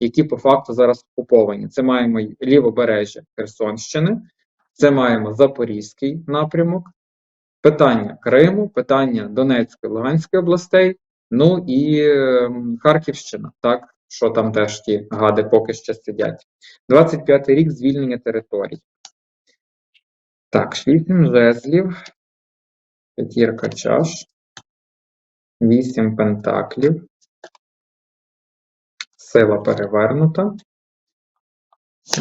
які по факту зараз окуповані. Це маємо лівобережжя Херсонщини, це маємо Запорізький напрямок, питання Криму, питання Донецької, Луганської областей, ну і ем, Харківщина, так, що там теж ті гади поки ще сидять. 25-й рік звільнення територій. Так, 8 жезлів, п'ятірка чаш, 8 пентаклів, сила перевернута,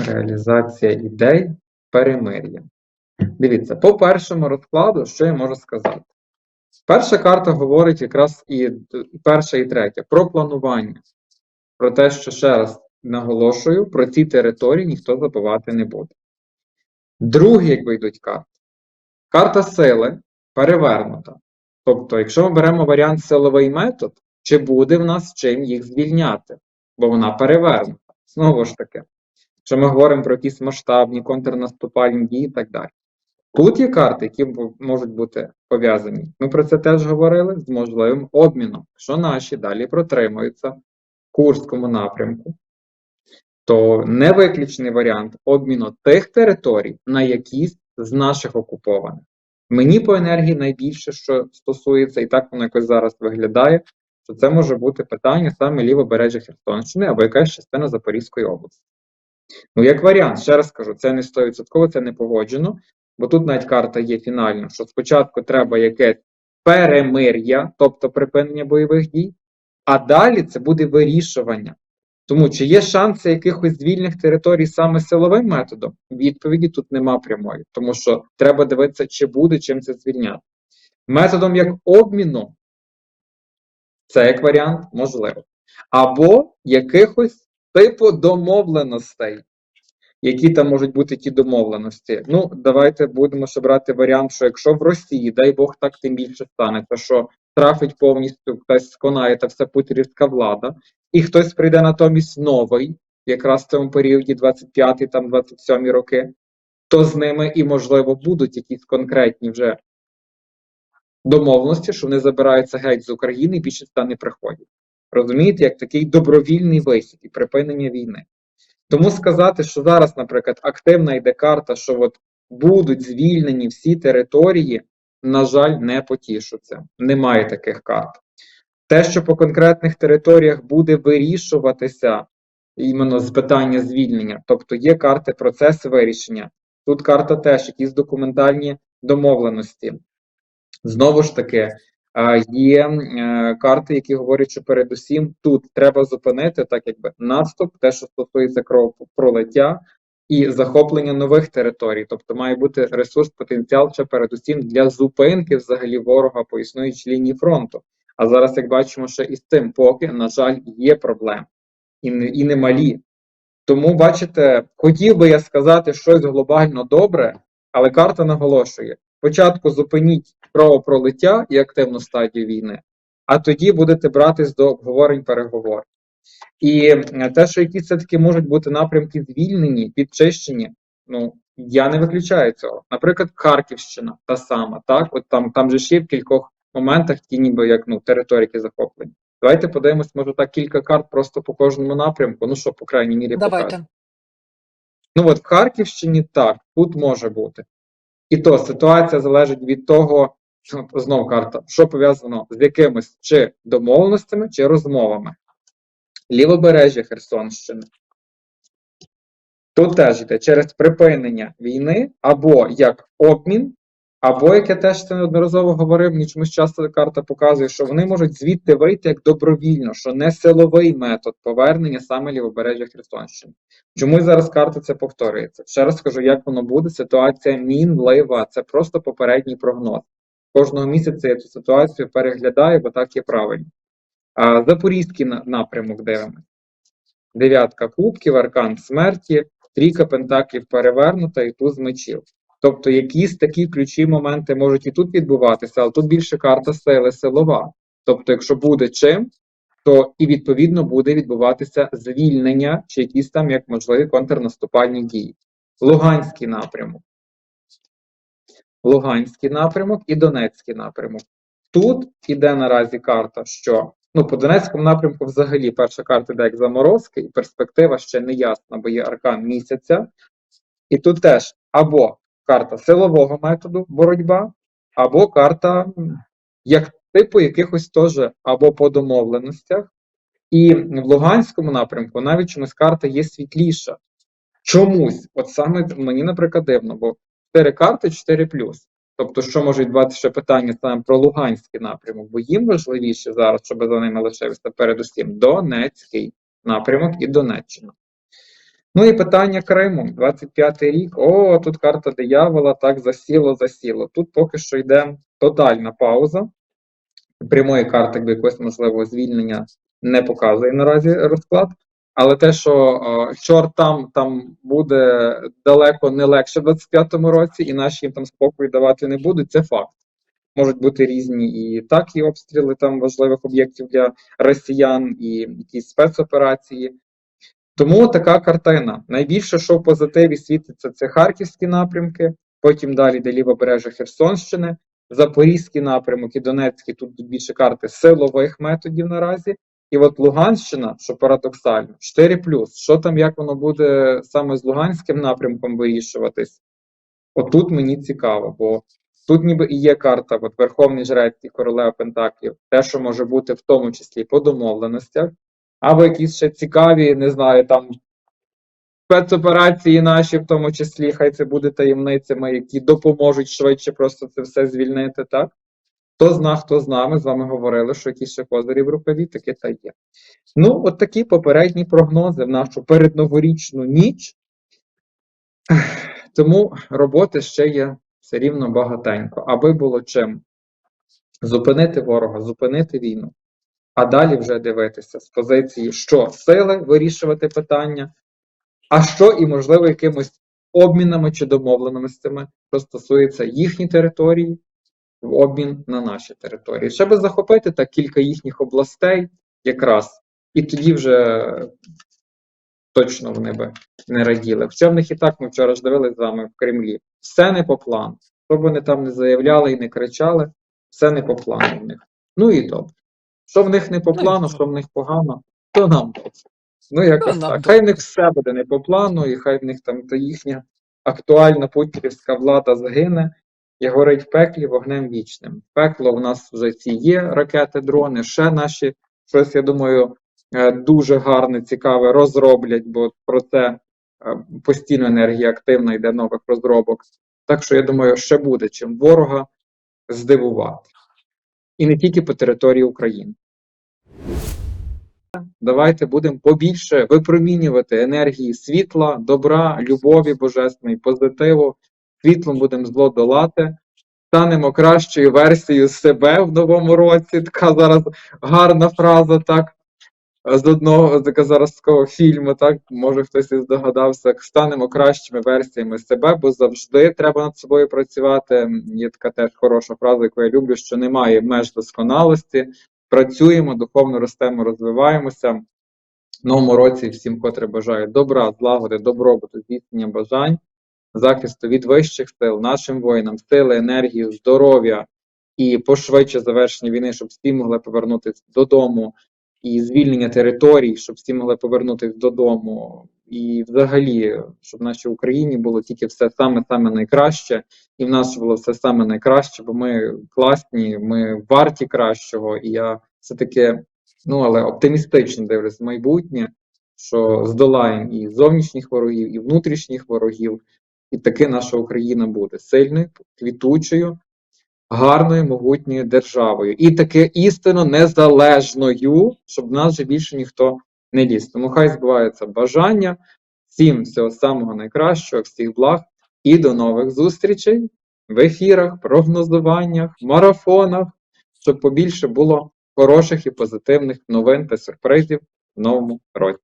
реалізація ідей, перемир'я. Дивіться, по першому розкладу, що я можу сказати? Перша карта говорить якраз і перша, і третя про планування. Про те, що ще раз наголошую, про ці території ніхто забувати не буде. Другі, якби йдуть карти. Карта сили перевернута. Тобто, якщо ми беремо варіант силовий метод, чи буде в нас чим їх звільняти? Бо вона перевернута. Знову ж таки, якщо ми говоримо про якісь масштабні контрнаступальні дії і так далі. Тут є карти, які можуть бути пов'язані. Ми про це теж говорили з можливим обміном. Якщо наші далі протримуються в Курському напрямку, то не виключений варіант обміну тих територій на якісь з наших окупованих. Мені по енергії найбільше, що стосується, і так воно якось зараз виглядає, що це може бути питання саме лівобережжя Херсонщини або якась частина Запорізької області. Ну, як варіант, ще раз кажу, це не 100%, це не погоджено, бо тут навіть карта є фінальна, що спочатку треба якесь перемир'я, тобто припинення бойових дій, а далі це буде вирішування. Тому чи є шанси якихось звільних територій саме силовим методом? Відповіді тут нема прямої, тому що треба дивитися, чи буде чим це звільняти. Методом як обміну, це як варіант можливо. Або якихось типу домовленостей. Які там можуть бути ті домовленості? Ну, давайте будемо ще брати варіант, що якщо в Росії, дай Бог, так тим більше станеться, що трафить повністю хтось сконає та вся путірівська влада, і хтось прийде натомість новий, якраз в цьому періоді 25 там 27 роки, то з ними і, можливо, будуть якісь конкретні вже домовленості, що вони забираються геть з України і більше сюди не приходять. Розумієте, як такий добровільний вихід і припинення війни. Тому сказати, що зараз, наприклад, активна йде карта, що от будуть звільнені всі території, на жаль, не потішуться. Немає таких карт. Те, що по конкретних територіях буде вирішуватися іменно з питання звільнення, тобто є карти процес вирішення. Тут карта теж якісь документальні домовленості. Знову ж таки, є е, карти, які говорять, що передусім тут треба зупинити так, якби наступ, те, що стосується кровопролиття і захоплення нових територій. Тобто має бути ресурс, потенціал ще передусім для зупинки взагалі ворога по існуючій лінії фронту. А зараз, як бачимо, що із цим поки, на жаль, є проблеми і не, і не малі. Тому, бачите, хотів би я сказати щось глобально добре, але карта наголошує: спочатку зупиніть кровопролиття і активну стадію війни, а тоді будете братись до обговорень переговорів. І е, те, що якісь все-таки можуть бути напрямки звільнені, підчищені, ну я не виключаю цього. Наприклад, Харківщина та сама, так, от там, там же ще в кількох моментах ті ніби як ну, території захоплені. Давайте подивимось, може так кілька карт просто по кожному напрямку, ну що, по крайній мірі. Давайте. Ну от в Харківщині так, тут може бути. І то ситуація залежить від того, знову карта, що пов'язано з якимись чи домовленостями, чи розмовами. Лівобережжя Херсонщини. Тут теж йде через припинення війни, або як обмін, або, як я теж це неодноразово говорив, мені чомусь часто карта показує, що вони можуть звідти вийти як добровільно, що не силовий метод повернення саме лівобережжя Херсонщини. Чомусь зараз карта це повторюється. Ще раз скажу, як воно буде. Ситуація мінлива, це просто попередній прогноз. Кожного місяця я цю ситуацію переглядаю, бо так є правильно. А Запорізький напрямок дивимося. Дев'ятка кубків, аркан смерті, трійка пентаклів перевернута і туз мечів. Тобто якісь такі ключі моменти можуть і тут відбуватися, але тут більше карта сили силова. Тобто, якщо буде чим, то і відповідно буде відбуватися звільнення чи якісь там як можливі контрнаступальні дії. Луганський напрямок. Луганський напрямок і Донецький напрямок. Тут іде наразі карта, що Ну, по Донецькому напрямку взагалі перша карта йде як заморозки, і перспектива ще не ясна, бо є аркан місяця. І тут теж або карта силового методу боротьба, або карта як типу якихось теж або по домовленостях. І в Луганському напрямку навіть чомусь карта є світліша. Чомусь, от саме мені, наприклад, дивно, бо 4 карти 4 плюс. Тобто, що може відбуватися ще питання саме про Луганський напрямок, бо їм важливіше зараз, щоб за ними лишився передусім Донецький напрямок і Донеччина. Ну і питання Криму, 25-й рік. О, тут карта диявола, так засіло, засіло. Тут поки що йде тотальна пауза. Прямої карти якби якогось можливого звільнення не показує наразі розклад. Але те, що е, чорт там, там буде далеко не легше в 25-му році, і наші їм там спокою давати не будуть, це факт. Можуть бути різні і так, і обстріли там важливих об'єктів для росіян, і якісь спецоперації. Тому така картина. Найбільше, що в позитиві світиться, це харківські напрямки, потім далі йде лівобережжя Херсонщини, Запорізький напрямок і Донецький, тут більше карти силових методів наразі. І от Луганщина, що парадоксально, 4 Що там, як воно буде саме з Луганським напрямком вирішуватись? Отут мені цікаво, бо тут ніби і є карта, от Верховний Жрець і Королева Пентаклів, те, що може бути в тому числі по домовленостях, або якісь ще цікаві, не знаю, там спецоперації наші, в тому числі, хай це буде таємницями, які допоможуть швидше просто це все звільнити, так? Хто зна, хто з нами, з вами говорили, що якісь ще козирі в рукаві, таке та є. Ну, от такі попередні прогнози в нашу передноворічну ніч. Тому роботи ще є все рівно багатенько, аби було чим зупинити ворога, зупинити війну, а далі вже дивитися з позиції, що сили вирішувати питання, а що і, можливо, якимось обмінами чи домовленостями, що стосується їхньої території, обмін на наші території. Ще би захопити так кілька їхніх областей якраз, і тоді вже точно вони би не раділи. Хоча в них і так ми вчора ж дивилися з вами в Кремлі. Все не по плану. Що б вони там не заявляли і не кричали, все не по плану в них. Ну і добре. Що в них не по Ну, плану, що в них погано, то нам добре. Ну, якось нам так. Хай в них все буде не по плану, і хай в них там та їхня актуальна путінська влада загине і горить в пеклі вогнем вічним. Пекло в нас вже ці є ракети, дрони, ще наші щось, я думаю, е, дуже гарне, цікаве розроблять, бо про це е, постійно енергія активна йде нових розробок. Так що я думаю, ще буде чим ворога здивувати. І не тільки по території України. Давайте будемо побільше випромінювати енергії світла, добра, любові божественної, позитиву. Світлом будемо зло долати. Станемо кращою версією себе в новому році. Така зараз гарна фраза, так. З одного така зараз фільму, так може хтось і здогадався, станемо кращими версіями себе, бо завжди треба над собою працювати. Є така теж хороша фраза, яку я люблю, що немає меж досконалості. Працюємо, духовно ростемо, розвиваємося. В новому році всім, котре бажаю добра, злагоди, добробуту, здійснення бажань, захисту від вищих сил, нашим воїнам, сили, енергії, здоров'я і пошвидше завершення війни, щоб всі могли повернутися додому, і звільнення територій, щоб всі могли повернутися додому. І взагалі, щоб в нашій Україні було тільки все саме-саме найкраще, і в нас було все саме найкраще, бо ми класні, ми варті кращого. І я все-таки, ну але оптимістично дивлюсь в майбутнє, що здолаємо і зовнішніх ворогів, і внутрішніх ворогів, і таки наша Україна буде сильною, квітучою, гарною, могутньою державою. І таки істинно незалежною, щоб нас вже більше ніхто не ліз. Тому хай збуваються бажання. Всім всього самого найкращого, всіх благ і до нових зустрічей в ефірах, прогнозуваннях, марафонах, щоб побільше було хороших і позитивних новин та сюрпризів в новому році.